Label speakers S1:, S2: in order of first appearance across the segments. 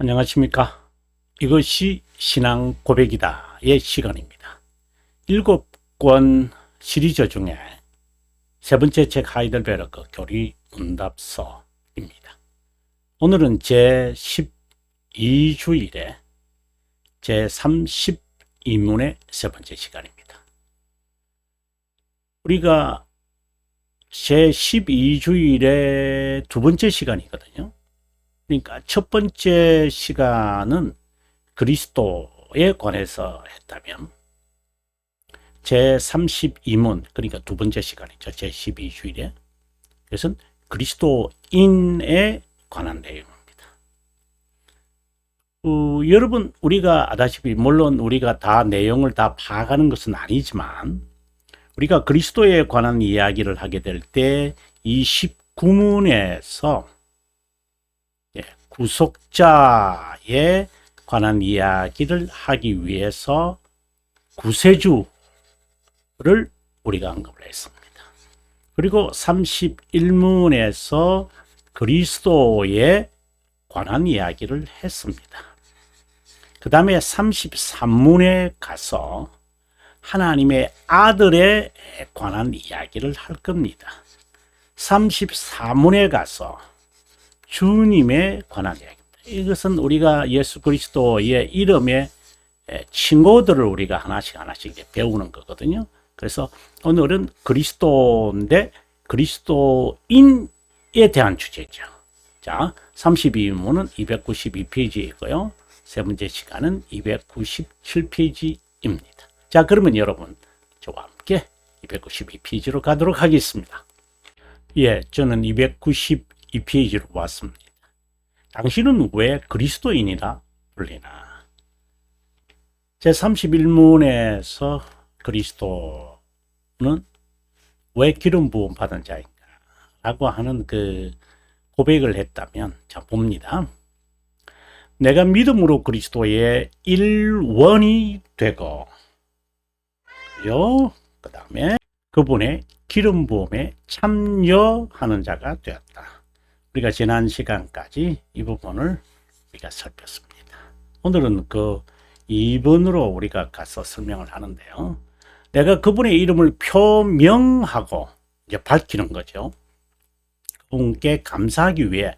S1: 안녕하십니까. 이것이 신앙 고백이다의 시간입니다. 일곱 권 시리즈 중에 세 번째 책 하이델베르크 교리 응답서입니다. 오늘은 제 12주일에 제 32문의 세 번째 시간입니다. 우리가 제 12주일의 두 번째 시간이거든요. 그러니까 첫 번째 시간은 그리스도에 관해서 했다면 제 32문 그러니까 두 번째 시간이죠. 제 12주일에 그것은 그리스도인에 관한 내용입니다. 어, 여러분 우리가 아다시피 물론 우리가 다 내용을 다 파악하는 것은 아니지만 우리가 그리스도에 관한 이야기를 하게 될 때 이 19문에서 구속자에 관한 이야기를 하기 위해서 구세주를 우리가 언급을 했습니다. 그리고 31문에서 그리스도에 관한 이야기를 했습니다. 그 다음에 33문에 가서 하나님의 아들에 관한 이야기를 할 겁니다. 34문에 가서 주님에 관한 이야기입니다. 이것은 우리가 예수 그리스도의 이름의 친구들을 우리가 하나씩 하나씩 배우는 거거든요. 그래서 오늘은 그리스도인데 그리스도인에 대한 주제죠. 자, 32문은 292페이지이고요. 세 번째 시간은 297페이지입니다. 자, 그러면 여러분 저와 함께 292페이지로 가도록 하겠습니다. 예, 저는 290 이 페이지로 왔습니다. 당신은 왜 그리스도인이라 불리나? 제 31문에서 그리스도는 왜 기름 부음 받은 자인가? 라고 하는 그 고백을 했다면, 자, 봅니다. 내가 믿음으로 그리스도의 일원이 되고, 요, 그 다음에 그분의 기름 부음에 참여하는 자가 되었다. 우리가 지난 시간까지 이 부분을 우리가 살폈습니다. 오늘은 그 2번으로 우리가 가서 설명을 하는데요. 내가 그분의 이름을 표명하고 이제 밝히는 거죠. 그분께 감사하기 위해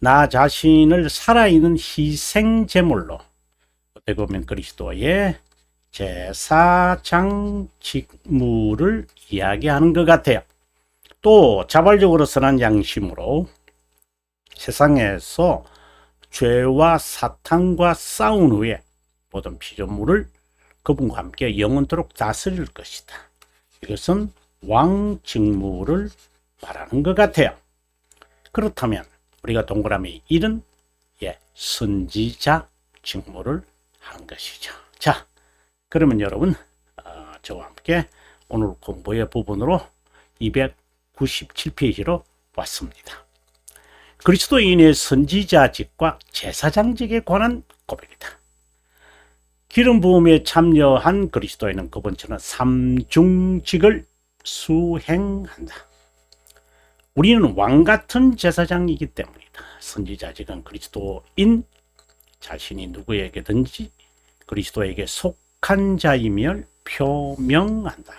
S1: 나 자신을 살아있는 희생 제물로 어떻게 보면 그리스도의 제사장 직무를 이야기하는 것 같아요. 또 자발적으로 선한 양심으로 세상에서 죄와 사탄과 싸운 후에 모든 피조물을 그분과 함께 영원토록 다스릴 것이다. 이것은 왕 직무를 말하는 것 같아요. 그렇다면 우리가 동그라미 1은 예, 선지자 직무를 한 것이죠. 자, 그러면 여러분 어, 저와 함께 오늘 공부의 부분으로 297페이지로 왔습니다. 그리스도인의 선지자직과 제사장직에 관한 고백이다. 기름 부음에 참여한 그리스도인은 그분처럼 삼중직을 수행한다. 우리는 왕 같은 제사장이기 때문이다. 선지자직은 그리스도인 자신이 누구에게든지 그리스도에게 속한 자임을 표명한다.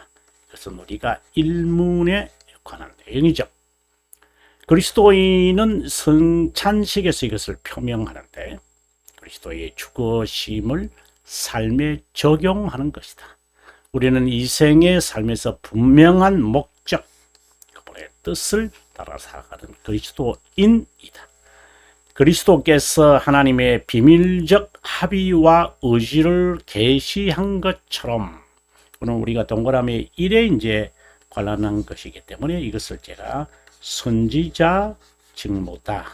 S1: 그것은 우리가 일문에 관한 내용이죠. 그리스도인은 성찬식에서 이것을 표명하는데 그리스도의 죽으심을 삶에 적용하는 것이다. 우리는 이 생의 삶에서 분명한 목적, 그분의 뜻을 따라 살아가는 그리스도인이다. 그리스도께서 하나님의 비밀적 합의와 의지를 계시한 것처럼 오늘 우리가 동그라미 1에 이제 관련한 것이기 때문에 이것을 제가 선지자 직무다.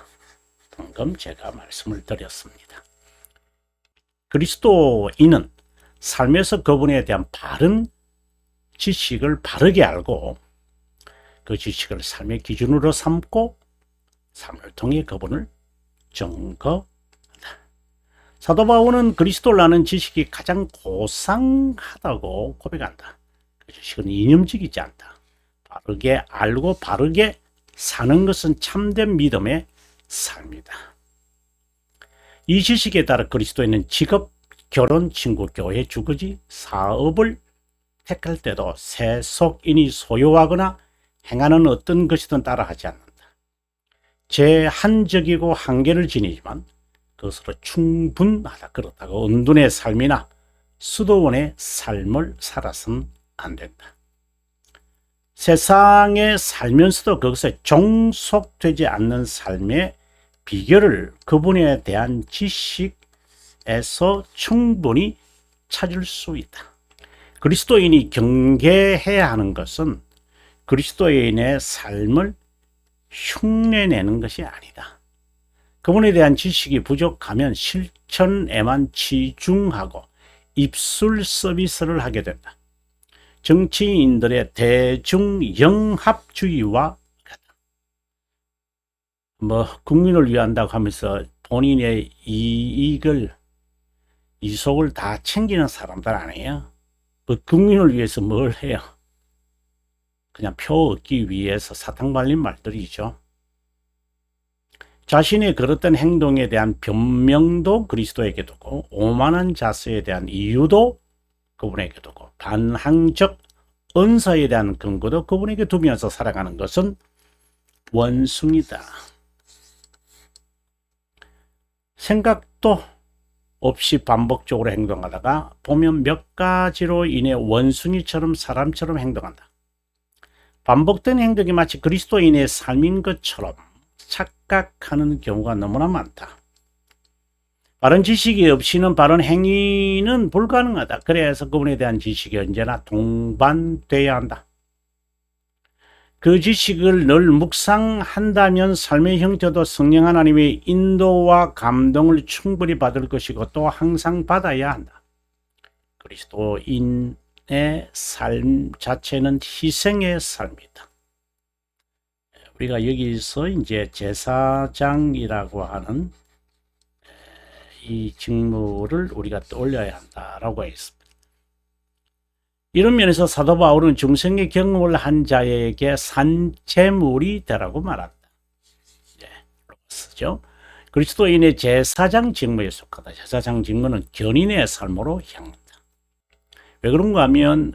S1: 방금 제가 말씀을 드렸습니다. 그리스도인은 삶에서 그분에 대한 바른 지식을 바르게 알고 그 지식을 삶의 기준으로 삼고 삶을 통해 그분을 증거한다. 사도 바울은 그리스도를 아는 지식이 가장 고상하다고 고백한다. 그 지식은 이념적이지 않다. 바르게 알고 바르게 사는 것은 참된 믿음의 삶이다. 이 지식에 따라 그리스도인은 직업, 결혼, 친구, 교회, 주거지, 사업을 택할 때도 세속인이 소유하거나 행하는 어떤 것이든 따라하지 않는다. 제한적이고 한계를 지니지만 그것으로 충분하다. 그렇다고 은둔의 삶이나 수도원의 삶을 살아서는 안 된다. 세상에 살면서도 그것에 종속되지 않는 삶의 비결을 그분에 대한 지식에서 충분히 찾을 수 있다. 그리스도인이 경계해야 하는 것은 그리스도인의 삶을 흉내내는 것이 아니다. 그분에 대한 지식이 부족하면 실천에만 치중하고 입술 서비스를 하게 된다. 정치인들의 대중영합주의와. 뭐 국민을 위한다고 하면서 본인의 이익을 이속을 다 챙기는 사람들 아니에요. 그 국민을 위해서 뭘 해요? 그냥 표 얻기 위해서 사탕 발린 말들이죠. 자신의 그릇된 행동에 대한 변명도 그리스도에게 두고 오만한 자세에 대한 이유도 그분에게 두고 반항적 은사에 대한 근거도 그분에게 두면서 살아가는 것은 원숭이다. 생각도 없이 반복적으로 행동하다가 보면 몇 가지로 인해 원숭이처럼 사람처럼 행동한다. 반복된 행동이 마치 그리스도인의 삶인 것처럼 착각하는 경우가 너무나 많다. 바른 지식이 없이는 바른 행위는 불가능하다. 그래서 그분에 대한 지식이 언제나 동반돼야 한다. 그 지식을 늘 묵상한다면 삶의 형태도 성령 하나님의 인도와 감동을 충분히 받을 것이고 또 항상 받아야 한다. 그리스도인의 삶 자체는 희생의 삶이다. 우리가 여기서 이제 제사장이라고 하는 이 직무를 우리가 떠올려야 한다라고 했습니다. 이런 면에서 사도 바울은 중생의 경험을 한 자에게 산채물이 되라고 말한다. 예, 쓰죠. 그리스도인의 제사장 직무에 속하다. 제사장 직무는 견인의 삶으로 향한다. 왜 그런가 하면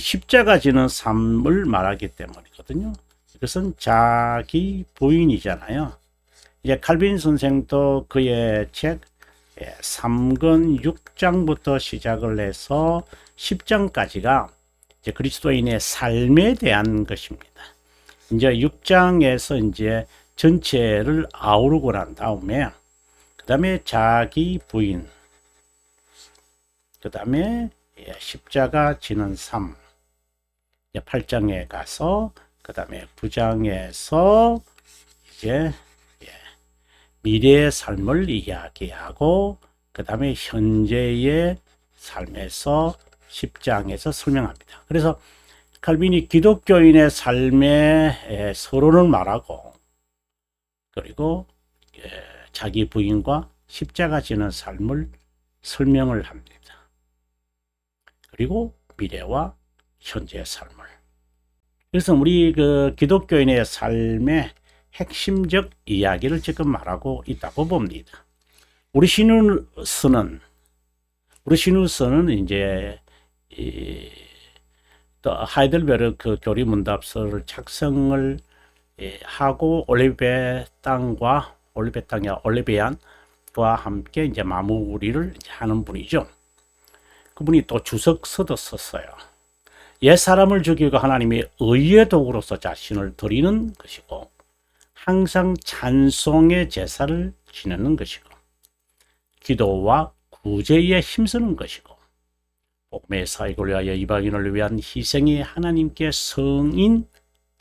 S1: 십자가 지는 삶을 말하기 때문이거든요. 이것은 자기 부인이잖아요. 이제 칼빈 선생도 그의 책 3권 6장부터 시작을 해서 10장까지가 이제 그리스도인의 삶에 대한 것입니다. 이제 6장에서 이제 전체를 아우르고 난 다음에 그 다음에 자기 부인 그 다음에 예, 십자가 지는 삶 8장에 가서 그 다음에 9장에서 이제 미래의 삶을 이야기하고 그 다음에 현재의 삶에서 10장에서 설명합니다. 그래서 칼빈이 기독교인의 삶의 서론을 말하고 그리고 자기 부인과 십자가 지는 삶을 설명을 합니다. 그리고 미래와 현재의 삶을. 그래서 우리 그 기독교인의 삶의 핵심적 이야기를 지금 말하고 있다고 봅니다. 우리 신우스는 우리 신우스는 이제 이, 또 하이델베르크 교리 문답서를 작성을 예, 하고 올리베 땅과 올리베 땅이 올리베안과 함께 이제 마무리를 하는 분이죠. 그분이 또 주석서도 썼어요. 옛 사람을 죽이고 하나님이 의의 도구로서 자신을 드리는 것이고 항상 찬송의 제사를 지내는 것이고 기도와 구제에 힘쓰는 것이고 복음의 사역을 위하여 이방인을 위한 희생이 하나님께 성인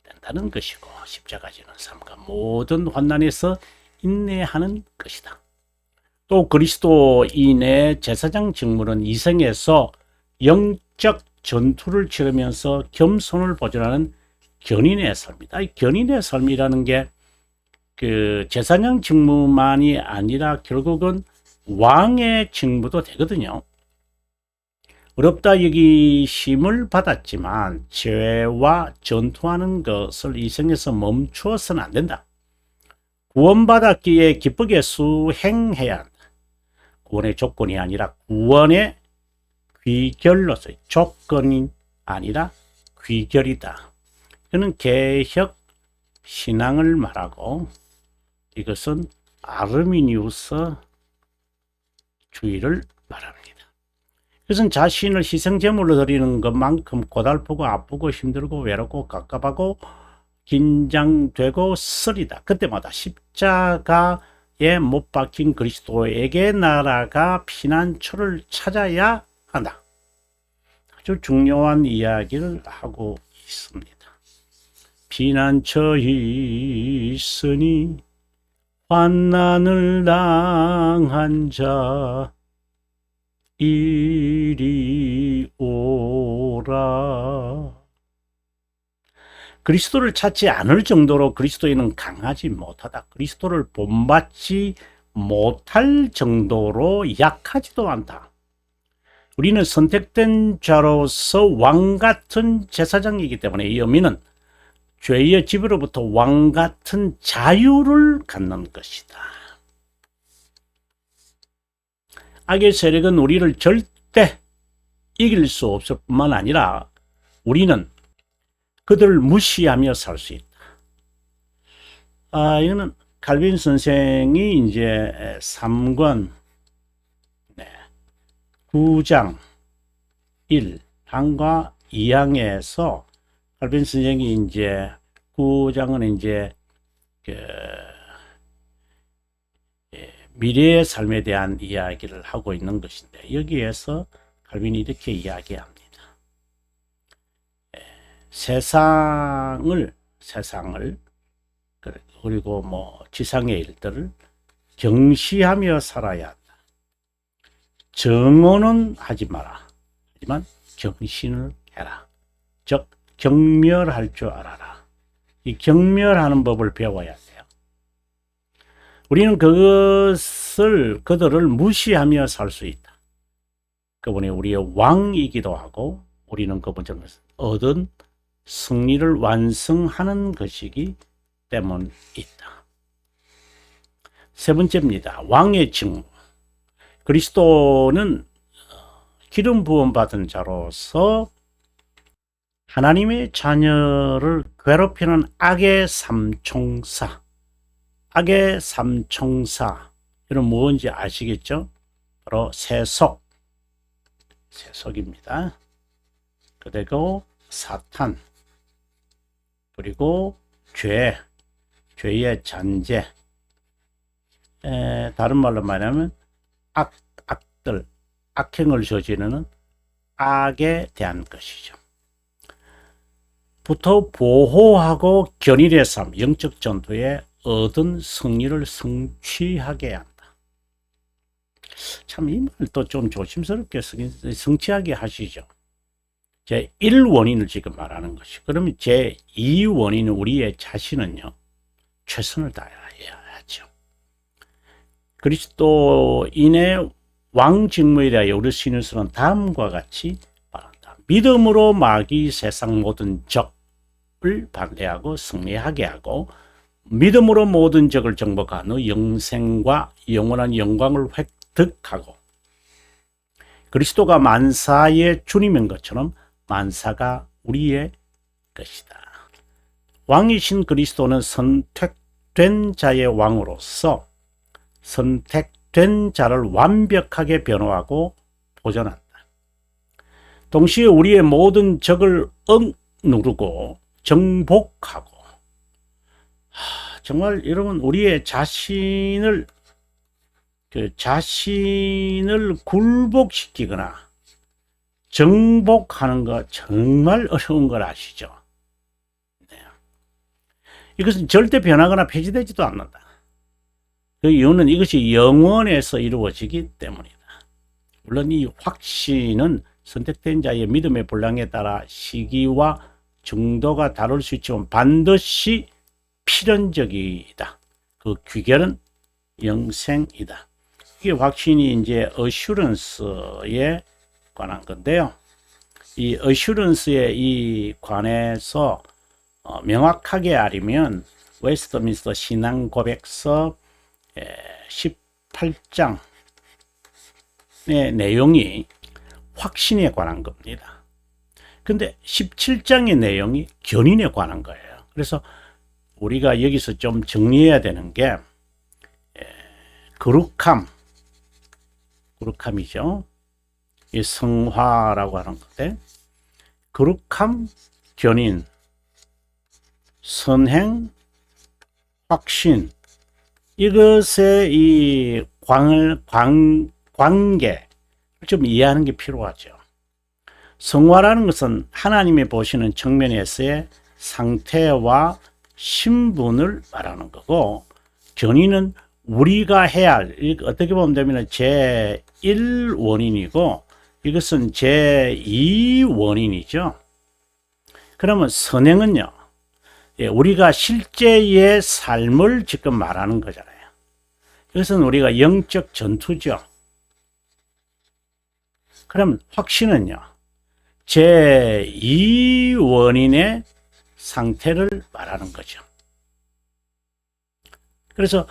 S1: 된다는 것이고 십자가 지는 삶과 모든 환난에서 인내하는 것이다. 또 그리스도인의 제사장 직무는 이생에서 영적 전투를 치르면서 겸손을 보존하는 견인의 삶이다. 이 견인의 삶이라는 게 그 제사장 직무만이 아니라 결국은 왕의 직무도 되거든요. 어렵다 여기심을 받았지만 죄와 전투하는 것을 이생에서 멈추어서는 안 된다. 구원받았기에 기쁘게 수행해야 한다. 구원의 조건이 아니라 구원의 귀결로서 조건이 아니라 귀결이다. 이는 개혁 신앙을 말하고 이것은 아르미니우스 주의를 말합니다. 그것은 자신을 희생제물로 드리는 것만큼 고달프고 아프고 힘들고 외롭고 갑갑하고 긴장되고 쓰리다. 그때마다 십자가에 못 박힌 그리스도에게 나라가 피난처를 찾아야 한다. 아주 중요한 이야기를 하고 있습니다. 피난처 있으니 환난을 당한 자 이리 오라. 그리스도를 찾지 않을 정도로 그리스도인은 강하지 못하다. 그리스도를 본받지 못할 정도로 약하지도 않다. 우리는 선택된 자로서 왕 같은 제사장이기 때문에 이 의미는 죄의 집으로부터 왕 같은 자유를 갖는 것이다. 악의 세력은 우리를 절대 이길 수 없을 뿐만 아니라 우리는 그들을 무시하며 살 수 있다. 아, 이거는 칼빈 선생이 이제 3권 네, 9장 1 항과 2항에서 칼빈 선생이 이제 9장은 이제 그 예, 미래의 삶에 대한 이야기를 하고 있는 것인데 여기에서 칼빈이 이렇게 이야기합니다. 예, 세상을 세상을 그리고 뭐 지상의 일들을 경시하며 살아야 한다. 정오는 하지 마라. 하지만 경신을 해라. 즉 경멸할 줄 알아라. 이 경멸하는 법을 배워야 돼요. 우리는 그것을 그들을 무시하며 살 수 있다. 그분이 우리의 왕이기도 하고 우리는 그분을 얻은 승리를 완성하는 것이기 때문이다. 세 번째입니다. 왕의 직무. 그리스도는 기름 부음 받은 자로서 하나님의 자녀를 괴롭히는 악의 삼총사. 악의 삼총사. 이런 무엇인지 아시겠죠? 바로 세속. 세속입니다. 그리고 사탄. 그리고 죄. 죄의 잔재. 에, 다른 말로 말하면 악, 악들, 악행을 저지르는 악에 대한 것이죠. 부터 보호하고 견일의 삶, 영적 전투에 얻은 승리를 성취하게 한다. 참 이 말도 좀 조심스럽게 성취하게 하시죠. 제 1원인을 지금 말하는 것이. 그러면 제 2원인은 우리의 자신은요, 최선을 다해야죠. 그리스도인의 왕 직무에 대하여 우리 신유서는 다음과 같이 말한다. 믿음으로 마귀 세상 모든 적, 을 반대하고 승리하게 하고 믿음으로 모든 적을 정복한 후 영생과 영원한 영광을 획득하고 그리스도가 만사의 주님인 것처럼 만사가 우리의 것이다. 왕이신 그리스도는 선택된 자의 왕으로서 선택된 자를 완벽하게 변호하고 보존한다. 동시에 우리의 모든 적을 억누르고 정복하고 하, 정말 여러분 우리의 자신을 그 자신을 굴복시키거나 정복하는 거 정말 어려운 걸 아시죠? 네. 이것은 절대 변하거나 폐지되지도 않는다. 그 이유는 이것이 영원에서 이루어지기 때문이다. 물론 이 확신은 선택된 자의 믿음의 분량에 따라 시기와 정도가 다를 수 있지만 반드시 필연적이다. 그 귀결은 영생이다. 이게 확신이 이제 어슈런스에 관한 건데요. 이 어슈런스에 이 관해서 어, 명확하게 알면 웨스트민스터 신앙 고백서 18장 내용이 확신에 관한 겁니다. 근데 17장의 내용이 견인에 관한 거예요. 그래서 우리가 여기서 좀 정리해야 되는 게 에, 거룩함, 거룩함이죠. 이 성화라고 하는 건데 거룩함, 견인, 선행, 확신 이것의 이 광을 관, 관계를 좀 이해하는 게 필요하죠. 성화라는 것은 하나님이 보시는 측면에서의 상태와 신분을 말하는 거고 견인은 우리가 해야 할 이- 어떻게 보면 되면 제1 원인이고 이것은 제2 원인이죠. 그러면 선행은요. 예, 우리가 실제의 삶을 지금 말하는 거잖아요. 이것은 우리가 영적 전투죠. 그럼 확신은요. 제2 원인의 상태를 말하는 거죠. 그래서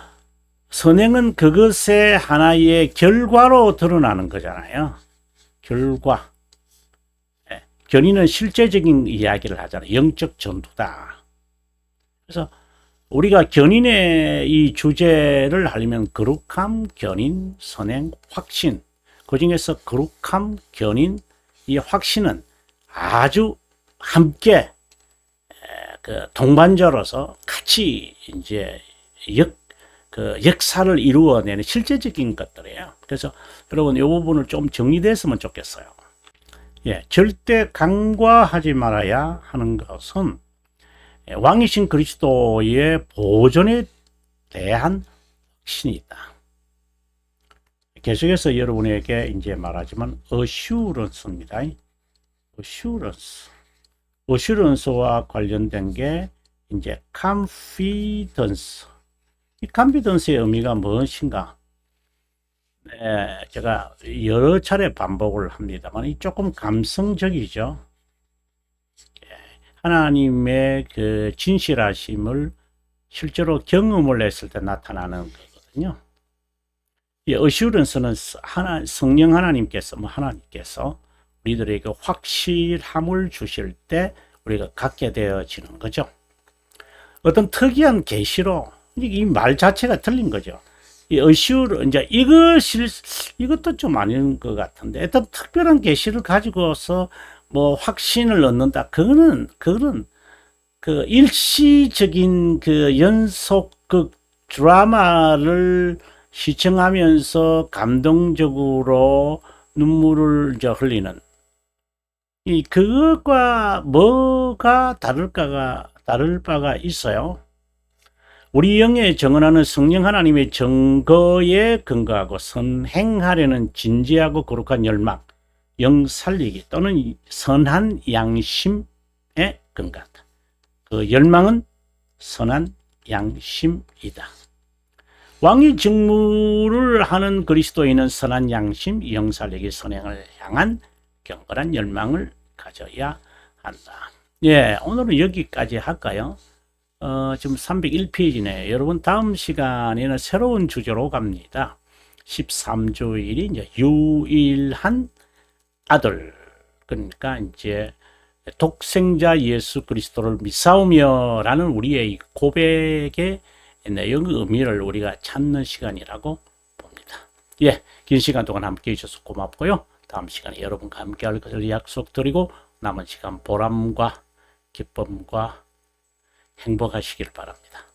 S1: 선행은 그것의 하나의 결과로 드러나는 거잖아요. 결과. 예, 견인은 실제적인 이야기를 하잖아요. 영적 전투다. 그래서 우리가 견인의 이 주제를 하려면 거룩함, 견인, 선행, 확신. 그 중에서 거룩함, 견인, 이 확신은 아주 함께 에, 그 동반자로서 같이 이제 역, 그 역사를 이루어내는 실제적인 것들이에요. 그래서 여러분 이 부분을 좀 정리됐으면 좋겠어요. 예, 절대 간과하지 말아야 하는 것은 예, 왕이신 그리스도의 보존에 대한 확신이 있다. 계속해서 여러분에게 이제 말하지만 assurance입니다. Assurance. assurance와 관련된 게 이제 confidence. 이 confidence의 의미가 무엇인가? 네, 제가 여러 차례 반복을 합니다만 이 조금 감성적이죠. 예, 하나님의 그 진실하심을 실제로 경험을 했을 때 나타나는 거거든요. 이 어슈런스는 하나 성령 하나님께서 뭐 하나님께서 우리들에게 확실함을 주실 때 우리가 갖게 되어지는 거죠. 어떤 특이한 계시로 이 말 자체가 틀린 거죠. 이 어슈르 이제 이것일 이것도 좀 아닌 것 같은데 어떤 특별한 계시를 가지고서 뭐 확신을 얻는다. 그거는 그거는 그 일시적인 그 연속극 드라마를 시청하면서 감동적으로 눈물을 이제 흘리는 이 그것과 뭐가 다를까가 다를 바가 있어요. 우리 영에 정언하는 성령 하나님의 증거에 근거하고 선행하려는 진지하고 거룩한 열망, 영 살리기 또는 선한 양심에 근거하다. 그 열망은 선한 양심이다. 왕의 직무를 하는 그리스도인은 선한 양심, 영살리기 선행을 향한 경건한 열망을 가져야 한다. 예, 오늘은 여기까지 할까요? 어, 지금 301페이지네. 여러분, 다음 시간에는 새로운 주제로 갑니다. 13주일이 이제 유일한 아들. 그러니까 이제 독생자 예수 그리스도를 믿사오며 라는 우리의 이 고백의 내용 의미를 우리가 찾는 시간이라고 봅니다. 예, 긴 시간 동안 함께 해주셔서 고맙고요. 다음 시간에 여러분과 함께 할 것을 약속드리고 남은 시간 보람과 기쁨과 행복하시길 바랍니다.